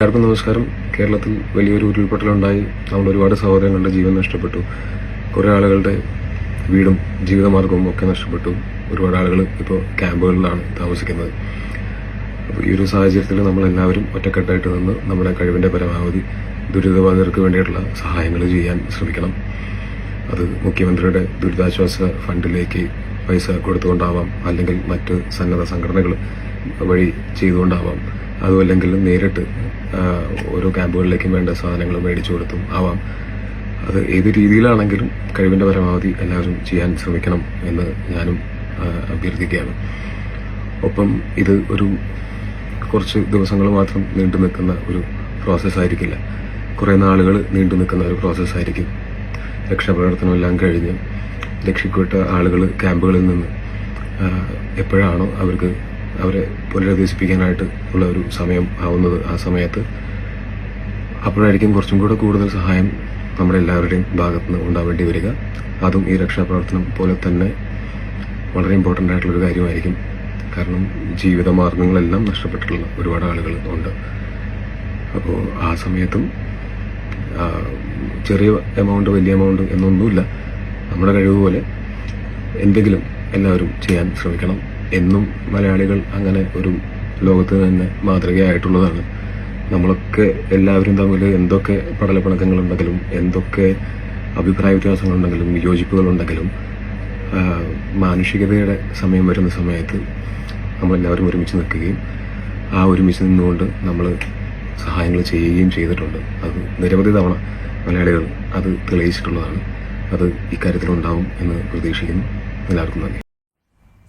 എല്ലാവർക്കും നമസ്കാരം. കേരളത്തിൽ വലിയൊരു ഉരുൾപൊട്ടലുണ്ടായി. നമ്മൾ ഒരുപാട് സഹോദരങ്ങളുടെ ജീവൻ നഷ്ടപ്പെട്ടു. കുറേ ആളുകളുടെ വീടും ജീവിതമാർഗവും ഒക്കെ നഷ്ടപ്പെട്ടു. ഒരുപാട് ആളുകൾ ഇപ്പോൾ ക്യാമ്പുകളിലാണ് താമസിക്കുന്നത്. അപ്പോൾ ഈ ഒരു സാഹചര്യത്തിൽ നമ്മൾ എല്ലാവരും ഒറ്റക്കെട്ടായിട്ട് നിന്ന് നമ്മുടെ കഴിവിന്റെ പരമാവധി ദുരിതബാധിതർക്ക് വേണ്ടിയിട്ടുള്ള സഹായങ്ങൾ ചെയ്യാൻ ശ്രമിക്കണം. അത് മുഖ്യമന്ത്രിയുടെ ദുരിതാശ്വാസ ഫണ്ടിലേക്ക് പൈസ കൊടുത്തുകൊണ്ടാവാം. അല്ലെങ്കിൽ മറ്റ് സന്നദ്ധ സംഘടനകൾ വഴി ചെയ്തുകൊണ്ടാവാം. അതുമല്ലെങ്കിൽ നേരിട്ട് ഓരോ ക്യാമ്പുകളിലേക്കും വേണ്ട സാധനങ്ങൾ മേടിച്ചു കൊടുത്തും ആവാം. അത് ഏത് രീതിയിലാണെങ്കിലും കഴിവിന്റെ പരമാവധി എല്ലാവരും ചെയ്യാൻ ശ്രമിക്കണം എന്ന് ഞാനും അഭ്യർത്ഥിക്കുകയാണ്. ഒപ്പം ഇത് ഒരു കുറച്ച് ദിവസങ്ങൾ മാത്രം നീണ്ടു നിൽക്കുന്ന ഒരു പ്രോസസ്സ് ആയിരിക്കില്ല. കുറേ നാളുകൾ നീണ്ടു നിൽക്കുന്ന ഒരു പ്രോസസ്സ് ആയിരിക്കും. രക്ഷാപ്രവർത്തനം എല്ലാം കഴിഞ്ഞ് രക്ഷിക്കപ്പെട്ട ആളുകൾ ക്യാമ്പുകളിൽ നിന്ന് എപ്പോഴാണോ അവർക്ക് അവരെ പുനരധിവസിപ്പിക്കാനായിട്ട് ഉള്ള ഒരു സമയം ആവുന്നത് ആ സമയത്ത്. അപ്പോഴായിരിക്കും കുറച്ചും കൂടെ കൂടുതൽ സഹായം നമ്മുടെ എല്ലാവരുടെയും ഭാഗത്ത് നിന്ന് ഉണ്ടാവേണ്ടി വരിക. അതും ഈ രക്ഷാപ്രവർത്തനം പോലെ തന്നെ വളരെ ഇമ്പോർട്ടന്റ് ആയിട്ടുള്ളൊരു കാര്യമായിരിക്കും. കാരണം ജീവിതമാർഗങ്ങളെല്ലാം നഷ്ടപ്പെട്ടിട്ടുള്ള ഒരുപാട് ആളുകൾ ഉണ്ട്. അപ്പോൾ ആ സമയത്തും ചെറിയ എമൗണ്ട് വലിയ എമൗണ്ട് എന്നൊന്നുമില്ല. നമ്മുടെ കഴിവ് പോലെ എന്തെങ്കിലും എല്ലാവരും ചെയ്യാൻ ശ്രമിക്കണം. എന്നും മലയാളികൾ അങ്ങനെ ഒരു ലോകത്തിന് തന്നെ മാതൃകയായിട്ടുള്ളതാണ്. നമ്മളൊക്കെ എല്ലാവരും തമ്മിൽ എന്തൊക്കെ പടലപ്പിണക്കങ്ങളുണ്ടെങ്കിലും എന്തൊക്കെ അഭിപ്രായ വ്യത്യാസങ്ങളുണ്ടെങ്കിലും വിയോജിപ്പുകളുണ്ടെങ്കിലും ആ, മാനുഷികതയുടെ സമയം വരുന്ന സമയത്ത് നമ്മളെല്ലാവരും ഒരുമിച്ച് നിൽക്കുകയും ആ ഒരുമിച്ച് നിന്നുകൊണ്ട് നമ്മൾ സഹായങ്ങൾ ചെയ്യുകയും ചെയ്തിട്ടുണ്ട്. അത് നിരവധി തവണ മലയാളികൾ അത് തെളിയിച്ചിട്ടുള്ളതാണ്. അത് ഇക്കാര്യത്തിലുണ്ടാവും എന്ന് പ്രതീക്ഷിക്കുന്നു. എല്ലാവർക്കും നന്ദി.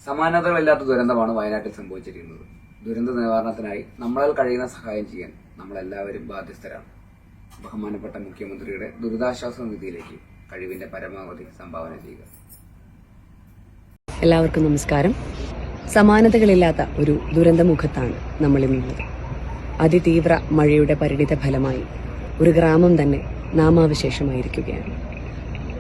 സമാനതകളില്ലാത്ത ദുരന്തമാണ് വയനാട്ടിൽ സംഭവിച്ചിരിക്കുന്നത്. ദുരന്ത നിവാരണത്തിനായി നമ്മളാൽ കഴിയുന്ന സഹായം ചെയ്യാൻ നമ്മളെല്ലാവരും ബാധ്യസ്ഥരാണ്. ബഹുമാനപ്പെട്ട മുഖ്യമന്ത്രിയുടെ ദുരിതാശ്വാസ നിധിയിലേക്ക് കഴിവിന്റെ പരമാവധി സംഭാവന ചെയ്യുക. എല്ലാവർക്കും നമസ്കാരം. സമാനതകളില്ലാത്ത ഒരു ദുരന്തമുഖത്താണ് നമ്മൾ ഇന്നുള്ളത് അതിതീവ്ര മഴയുടെ പരിണിത ഫലമായി ഒരു ഗ്രാമം തന്നെ നാമാവശേഷമായിരിക്കുകയാണ്.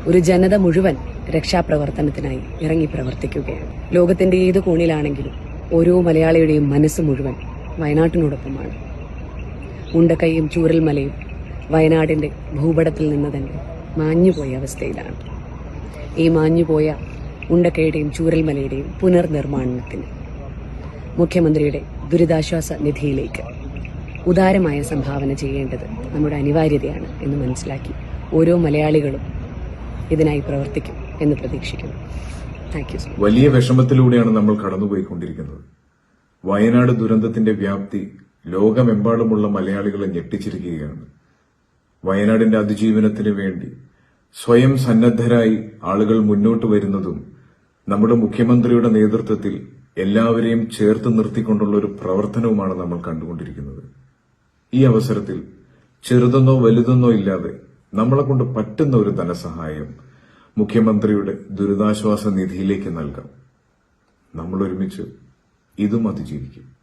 ഒരു ജനത മുഴുവൻ രക്ഷാപ്രവർത്തനത്തിനായി ഇറങ്ങി പ്രവർത്തിക്കുകയാണ്. ലോകത്തിന്റെ ഏത് കോണിലാണെങ്കിലും ഓരോ മലയാളിയുടെയും മനസ്സ് മുഴുവൻ വയനാട്ടിനോടൊപ്പമാണ്. ഉണ്ടക്കൈയും ചൂരൽമലയും വയനാടിന്റെ ഭൂപടത്തിൽ നിന്ന് തന്നെ മാഞ്ഞുപോയ അവസ്ഥയിലാണ്. ഈ മാഞ്ഞുപോയ ഉണ്ടക്കയുടെയും ചൂരൽമലയുടെയും പുനർനിർമ്മാണത്തിന് മുഖ്യമന്ത്രിയുടെ ദുരിതാശ്വാസ നിധിയിലേക്ക് ഉദാരമായ സംഭാവന ചെയ്യേണ്ടത് നമ്മുടെ അനിവാര്യതയാണ് എന്ന് മനസ്സിലാക്കി ഓരോ മലയാളികളും ഇതിനായി പ്രവർത്തിക്കും എന്ന് പ്രതീക്ഷിക്കുന്നു. താങ്ക് യു വലിയ വിഷമത്തിലൂടെയാണ് നമ്മൾ കടന്നുപോയിക്കൊണ്ടിരിക്കുന്നത്. വയനാട് ദുരന്തത്തിന്റെ വ്യാപ്തി ലോകമെമ്പാടുമുള്ള മലയാളികളെ ഞെട്ടിച്ചിരിക്കുകയാണ്. വയനാടിന്റെ അതിജീവനത്തിന് വേണ്ടി സ്വയം സന്നദ്ധരായി ആളുകൾ മുന്നോട്ട് വരുന്നതും നമ്മുടെ മുഖ്യമന്ത്രിയുടെ നേതൃത്വത്തിൽ എല്ലാവരെയും ചേർത്ത് നിർത്തിക്കൊണ്ടുള്ള ഒരു പ്രവർത്തനവുമാണ് നമ്മൾ കണ്ടുകൊണ്ടിരിക്കുന്നത്. ഈ അവസരത്തിൽ ചെറുതെന്നോ വലുതെന്നോ ഇല്ലാതെ നമ്മളെ കൊണ്ട് പറ്റുന്ന ഒരു ധനസഹായം മുഖ്യമന്ത്രിയുടെ ദുരിതാശ്വാസ നിധിയിലേക്ക് നൽകാം. നമ്മൾ ഒരുമിച്ച് ഇതും അതിജീവിക്കും.